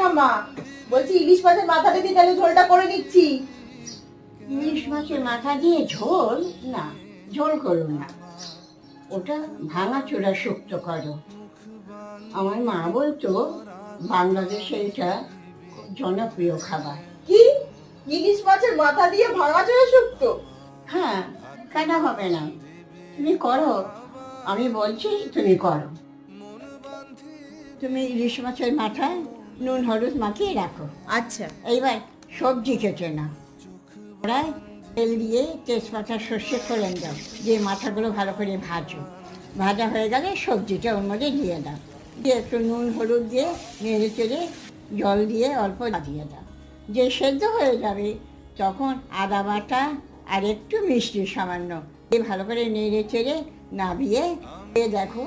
ঠাম্মা বলছি ইলিশ মাছের মাথাটা দিয়ে তাহলে ঝোলটা করে নিচ্ছি। ইলিশ মাছের মাথা দিয়ে ঝোল? না ঝোল করো না। ওটা ভাঙা চূড়া শুক্ত করো। আমার মা বলতো বাংলাদেশে এটা জনপ্রিয় খাবার। কি? ইলিশ মাছের মাথা দিয়ে ভাঙা চড়ে শুক্তো? হ্যাঁ কেন হবে না? তুমি করো। আমি বলছি তুমি করো। তুমি ইলিশ মাছের মাথায় নুন হলুদ মাখিয়ে রাখো। আচ্ছা। এইবার সবজি কেটে নাও। কড়ায় তেল দিয়ে তেজপাতা সর্ষে ফোড়ন দাও। দিয়ে মাথাগুলো ভালো করে ভাজো। ভাজা হয়ে গেলে সবজিটা ওর মধ্যে দিয়ে দাও। দিয়ে একটু নুন হলুদ দিয়ে নেড়ে চেড়ে জল দিয়ে অল্প দিয়ে দাও। যে সেদ্ধ হয়ে যাবে তখন আদা বাটা আর একটু মিষ্টি সামান্য দিয়ে ভালো করে নেড়ে চেড়ে নাবিয়ে দিয়ে দেখো